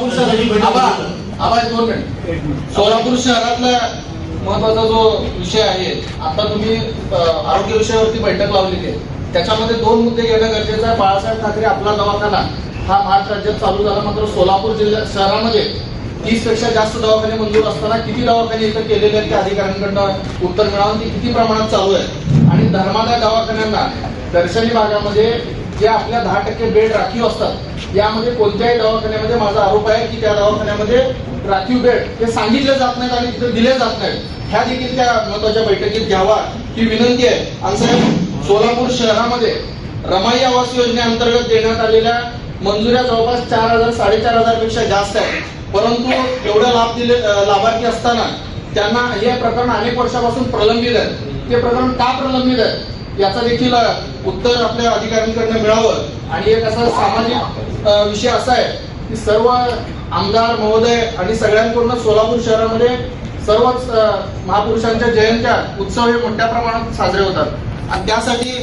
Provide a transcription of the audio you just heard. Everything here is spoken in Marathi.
होती. आबा एक दोन मिनिट. सोलापूर शहरातला महत्त्वाचा जो विषय आहे आता तुम्ही आरोग्य विषयावरती बैठक लावलेली आहे. त्याच्यामध्ये दोन मुद्दे घेणं गरजेचं आहे. बाळासाहेब ठाकरे आपला दवाखाना हा महाराष्ट्र राज्यात चालू झाला मात्र सोलापूर जिल्ह्यात शहरामध्ये तीसपेक्षा जास्त दवाखाने मंजूर असताना किती दवाखाने इथं केलेले आहेत त्या अधिकाऱ्यांकडनं उत्तर मिळावं? की किती प्रमाणात चालू आहे? आणि धर्मादाय दवाखान्यांना दर्शनी भागामध्ये जे आपल्या दहा टक्के बेड राखीव असतात यामध्ये कोणत्याही दवाखान्यामध्ये माझा आरोप आहे की त्या दवाखान्यामध्ये राखीव बेड हे सांगितले जात नाहीत आणि तिथे दिले जात नाहीत. ह्या देखील त्या महत्त्वाच्या बैठकीत घ्यावा ही विनंती आहे. आणि साहेब सोलापूर शहरामध्ये रमाई आवास योजनेअंतर्गत देण्यात आलेल्या मंजुऱ्या जवळपास चार हजार साडेचार हजारपेक्षा जास्त आहे परंतु एवढे लाभ दिले लाभार्थी असताना त्यांना हे प्रकरण अनेक वर्षापासून प्रलंबित आहे ते प्रकरण का प्रलंबित आहे याचा देखील उत्तर आपल्या अधिकाऱ्यांकडनं मिळावं. आणि एक असा सामाजिक विषय असा आहे की सर्व आमदार महोदय आणि सगळ्यांकडून सोलापूर शहरामध्ये सर्वच महापुरुषांच्या जयंत्या उत्सव हे मोठ्या प्रमाणात साजरे होतात. आणि त्यासाठी